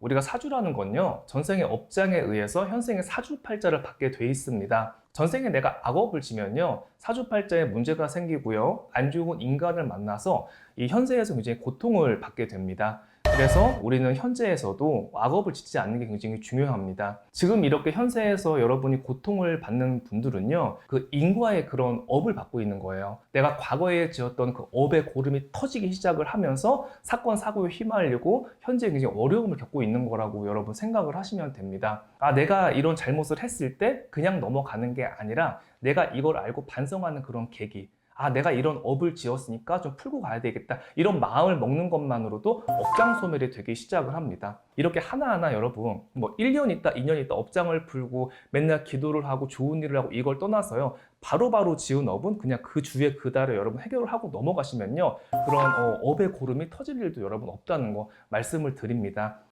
우리가 사주라는 건요, 전생의 업장에 의해서 현생의 사주팔자를 받게 돼 있습니다. 전생에 내가 악업을 지면요, 사주팔자에 문제가 생기고요, 안 좋은 인간을 만나서 이 현세에서 굉장히 고통을 받게 됩니다. 그래서 우리는 현재에서도 악업을 짓지 않는 게 굉장히 중요합니다. 지금 이렇게 현세에서 여러분이 고통을 받는 분들은요, 그 인과의 그런 업을 받고 있는 거예요. 내가 과거에 지었던 그 업의 고름이 터지기 시작을 하면서 사건, 사고에 휘말리고 현재 굉장히 어려움을 겪고 있는 거라고 여러분 생각을 하시면 됩니다. 아, 내가 이런 잘못을 했을 때 그냥 넘어가는 게 아니라 내가 이걸 알고 반성하는 그런 계기. 아, 내가 이런 업을 지었으니까 좀 풀고 가야 되겠다. 이런 마음을 먹는 것만으로도 업장 소멸이 되기 시작을 합니다. 이렇게 하나하나 여러분, 뭐 1년 있다, 2년 있다 업장을 풀고 맨날 기도를 하고 좋은 일을 하고 이걸 떠나서요. 바로바로 지은 업은 그냥 그 주에 그 달에 여러분 해결을 하고 넘어가시면요. 그런 어, 업의 고름이 터질 일도 여러분 없다는 거 말씀을 드립니다.